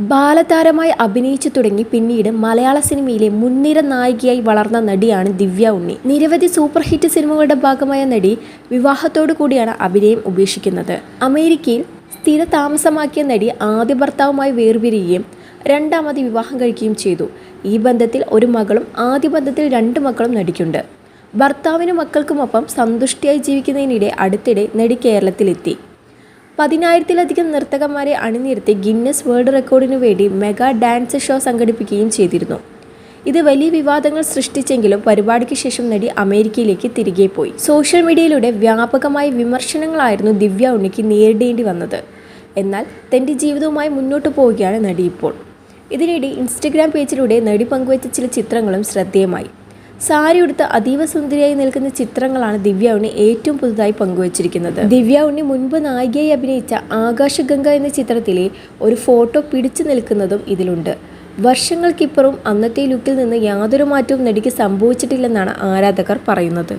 ബാലതാരമായി അഭിനയിച്ചു തുടങ്ങി പിന്നീട് മലയാള സിനിമയിലെ മുൻനിര നായികയായി വളർന്ന നടിയാണ് ദിവ്യ ഉണ്ണി. നിരവധി സൂപ്പർ ഹിറ്റ് സിനിമകളുടെ ഭാഗമായ നടി വിവാഹത്തോടു കൂടിയാണ് അഭിനയം ഉപേക്ഷിക്കുന്നത്. അമേരിക്കയിൽ സ്ഥിര താമസമാക്കിയ നടി ആദ്യ ഭർത്താവുമായി വേർപിരിയുകയും രണ്ടാമത് വിവാഹം കഴിക്കുകയും ചെയ്തു. ഈ ബന്ധത്തിൽ ഒരു മകളും ആദ്യ ബന്ധത്തിൽ രണ്ട് മക്കളും നടിക്കുണ്ട്. ഭർത്താവിനും മക്കൾക്കുമൊപ്പം സന്തുഷ്ടിയായി ജീവിക്കുന്നതിനിടെ അടുത്തിടെ നടി കേരളത്തിലെത്തി. പതിനായിരത്തിലധികം നർത്തകന്മാരെ അണിനിരത്തി ഗിന്നസ് വേൾഡ് റെക്കോർഡിനു വേണ്ടി മെഗാ ഡാൻസ് ഷോ സംഘടിപ്പിക്കുകയും ചെയ്തിരുന്നു. ഇത് വലിയ വിവാദങ്ങൾ സൃഷ്ടിച്ചെങ്കിലും പരിപാടിക്ക് ശേഷം നടി അമേരിക്കയിലേക്ക് തിരികെ പോയി. സോഷ്യൽ മീഡിയയിലൂടെ വ്യാപകമായ വിമർശനങ്ങളായിരുന്നു ദിവ്യ ഉണ്ണിക്ക് നേരിടേണ്ടി വന്നത്. എന്നാൽ തന്റെ ജീവിതവുമായി മുന്നോട്ട് പോവുകയാണ് നടി ഇപ്പോൾ. ഇതിനിടെ ഇൻസ്റ്റഗ്രാം പേജിലൂടെ നടി പങ്കുവച്ച ചില ചിത്രങ്ങളും ശ്രദ്ധേയമായി. സാരി ഉടുത്ത് അതീവ സുന്ദരിയായി നിൽക്കുന്ന ചിത്രങ്ങളാണ് ദിവ്യ ഉണ്ണി ഏറ്റവും പുതുതായി പങ്കുവച്ചിരിക്കുന്നത്. ദിവ്യ ഉണ്ണി മുൻപ് നായികയായി അഭിനയിച്ച ആകാശഗംഗ എന്ന ചിത്രത്തിലെ ഒരു ഫോട്ടോ പിടിച്ചു നിൽക്കുന്നതും ഇതിലുണ്ട്. വർഷങ്ങൾക്കിപ്പുറം അന്നത്തെ ലുക്കിൽ നിന്ന് യാതൊരു മാറ്റവും നടിക്ക് സംഭവിച്ചിട്ടില്ലെന്നാണ് ആരാധകർ പറയുന്നത്.